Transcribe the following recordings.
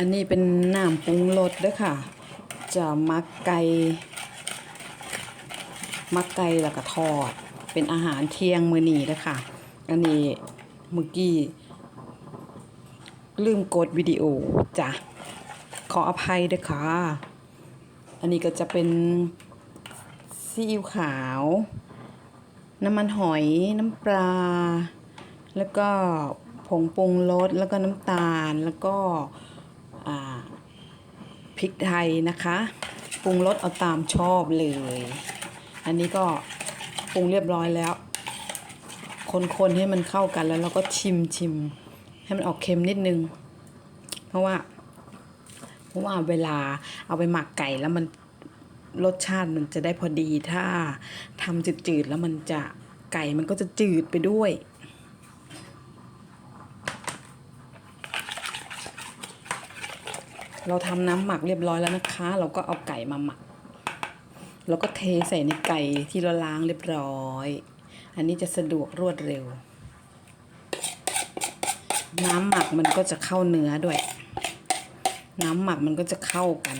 อันนี้เป็นน้ำปรุงรสด้วยค่ะ จะมักไก่มักไก่แล้วก็ทอด เป็นอาหารเที่ยงมื้อนี้ด้อค่ะ อันนี้เมื่อกี้ลืมกดวิดีโอจ้ะขออภัยด้วยค่ะ อันนี้ก็จะเป็นซีอิ๊วขาว น้ำมันหอยน้ำปลา แล้วก็ผงปรุงรสแล้วก็น้ำตาลแล้วก็ พริกไทยนะคะปรุงรสเอาตามชอบเลย อันนี้ก็ปรุงเรียบร้อยแล้ว คนๆให้มันเข้ากันแล้วเราก็ชิมชิมให้มันออกเค็มนิดนึง เพราะว่า เพราะว่าเวลาเอาไปหมักไก่แล้วมันรสชาติมันจะได้พอดีถ้าทำจืดๆแล้วมันจะไก่มันก็จะจืดไปด้วย เราทำน้ำหมักเรียบร้อยแล้วนะคะ เราก็เอาไก่มาหมัก แล้วก็เทใส่ในไก่ที่เราล้างเรียบร้อย อันนี้จะสะดวกรวดเร็ว น้ำหมักมันก็จะเข้าเนื้อด้วย น้ำหมักมันก็จะเข้ากัน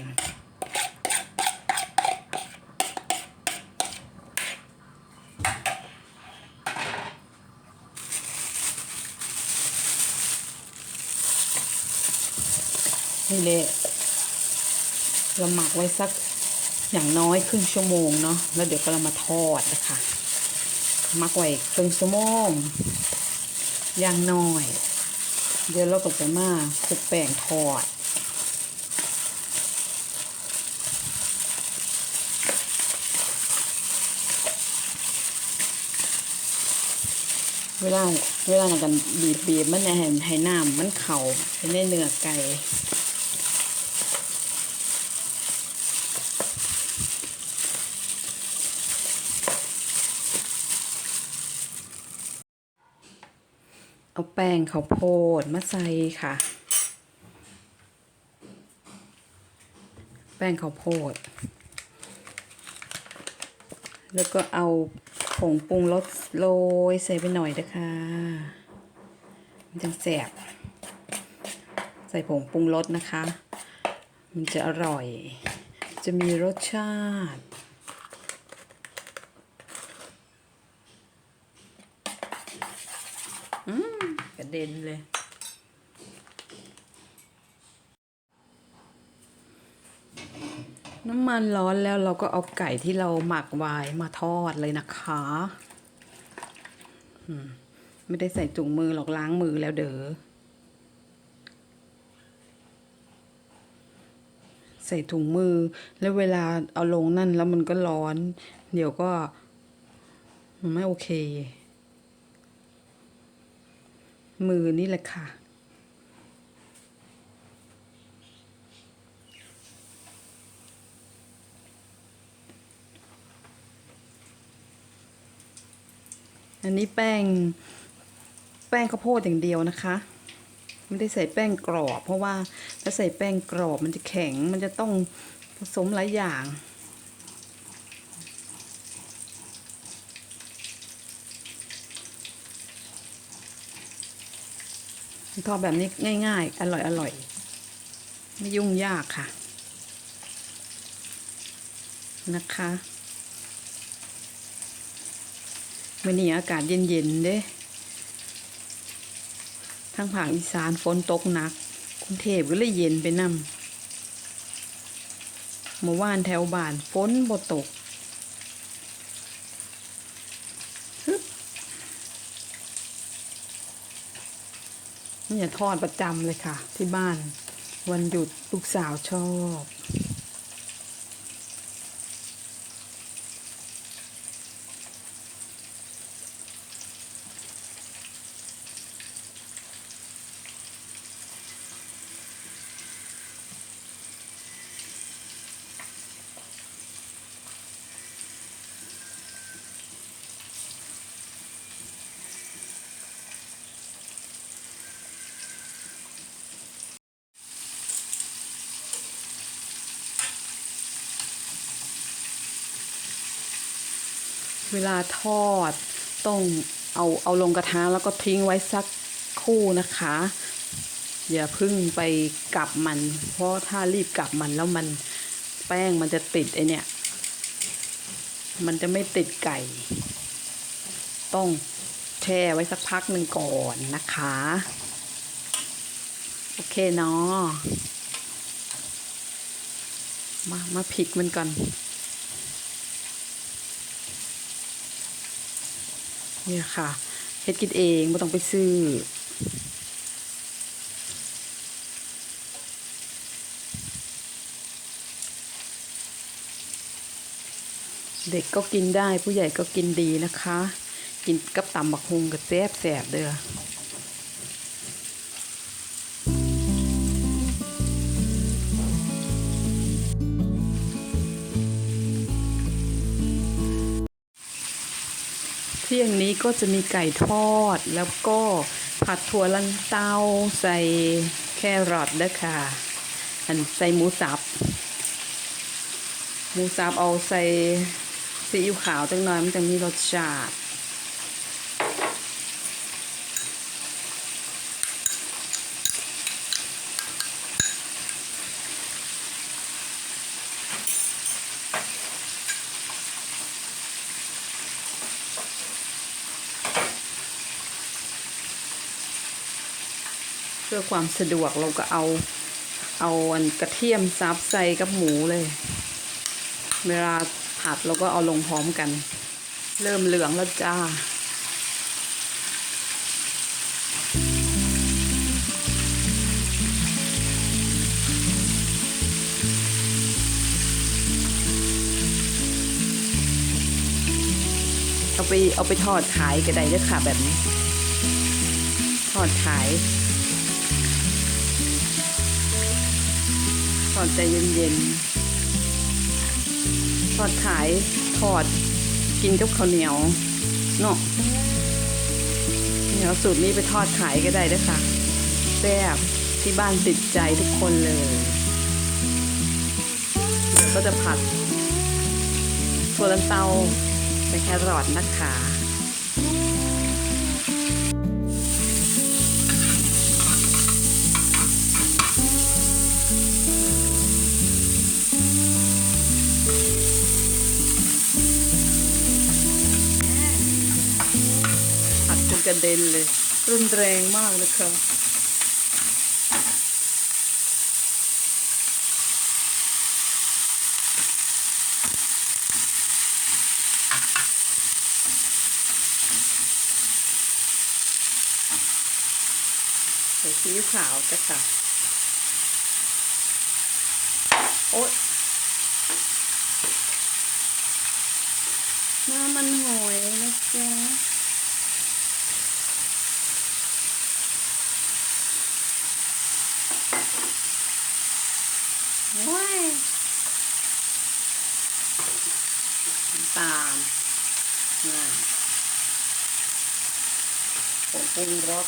นี่เลยเราหมักไว้สักอย่างน้อยครึ่งชั่วโมงเนาะแล้วเดี๋ยวก็เรามาทอดนะคะหมักไว้ครึ่งชั่วโมงอย่างน้อย เดี๋ยวเราก็จะมาคลุกแป้งทอดเวลาเวลาในการบีบบีบมันเนี่ยให้ให้น้ำมันเข่าไปในเนื้อไก่ เอาแป้งข้าวโพดมาใส่ค่ะ แป้งข้าวโพด แล้วก็เอาผงปรุงรสโรยใส่ไปหน่อยนะคะมันจะแสบใส่ผงปรุงรสนะคะ มันจะอร่อย จะมีรสชาติ อืมก ระเด็นเลย น้ำมันร้อนแล้วเราก็เอาไก่ที่เราหมักไว้มาทอดเลยนะคะไม่ได้ใส่ถุงมือหรอกล้างมือแล้วเด้อใส่ถุงมือ แล้วเวลาเอาลงนั่นแล้วมันก็ร้อน เดี๋ยวก็ มันไม่โอเค มือนี่แหละค่ะ อันนี้แป้ง แป้งข้าวโพดอย่างเดียวนะคะ ไม่ได้ใส่แป้งกรอบ เพราะว่าถ้าใส่แป้งกรอบมันจะแข็งมันจะต้องผสมหลายอย่าง ทอดแบบนี้ง่าย ๆ อร่อยอร่อย ไม่ยุ่งยากค่ะ นะคะมื่อนี้อากาศเย็นๆเด้ทางภาคอีสานฝนตกหนักกรุงเทพก็เลยเย็นไปนำเมื่อวานแถวบ้านฝนบ่ตก นี่ยทอดประจำเลยค่ะ ที่บ้านวันหยุดลูกสาวชอบ เวลาทอดต้องเอาเอาลงกระทะแล้วก็ทิ้งไว้สักคู่นะคะ อย่าเพึ่งไปกลับมัน เพราะถ้ารีบกลับมันแล้วมันแป้งมันจะติดไอเนี่ย มันจะไม่ติดไก่ ต้องแช่ไว้สักพักหนึ่งก่อนนะคะ โอเคเนาะมามาพริกมันก่อน เนี่ยค่ะเฮ็ดกินเองไม่ต้องไปซื้อเด็กก็กินได้ผู้ใหญ่ก็กินดีนะคะ กินกับตำบักฮุงกับแซ่บแสบๆเด้อ ก็จะมีไก่ทอด แล้วก็ผัดถั่วลันเตาใส่แครอทด้อค่ะอันใส่หมูสับ หมูสับเอาใส่ซีอิ๊วขาวจังหน่อยมันจะมีรสชาติ พื่อความสะดวกเราก็เอาเอาอันกระเทียมซับใส่กับหมูเลย เวลาผัดเราก็เอาลงพร้อมกัน เริ่มเหลืองแล้วจ้าเอาไปเอาไปทอดขายก็ได้เด้อค่ะแบบนี้ ทอดขาย ทอดใจเย็นๆทอดขายทอดกินกับข้าวเหนียวเนาะเดี๋ยวสูตรนี้ไปทอดขายก็ได้ด้วยค่ะแซ่บที่บ้านติดใจทุกคนเลยเดี๋ยวก็จะผัดถั่วลันเตาใส่แครอทนะคะ กระเด็นเลย รุนแรงมากเลยค่ะใส่ซีอิ๊วขาวจ้ะค่ะ โอ๊ยน้ำมันหอยนะจ๊ะ ว้ายน้ำตาลน่าผงปรุงรส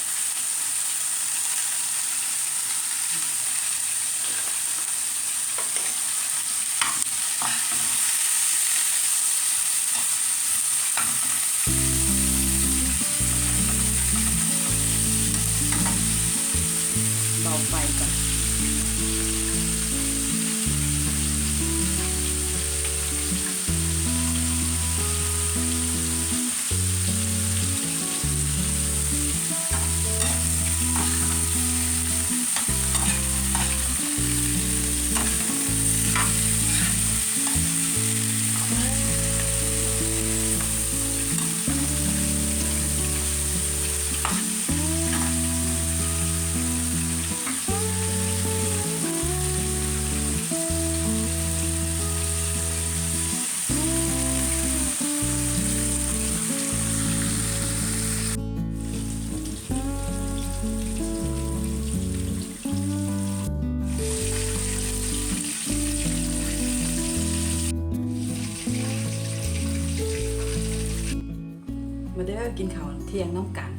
เด้อกินข้าวเที่ยงน้ำกัน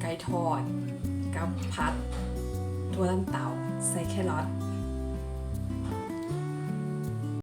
ไก่ทอด กับพัดถั่วลันเตาใส่แครอท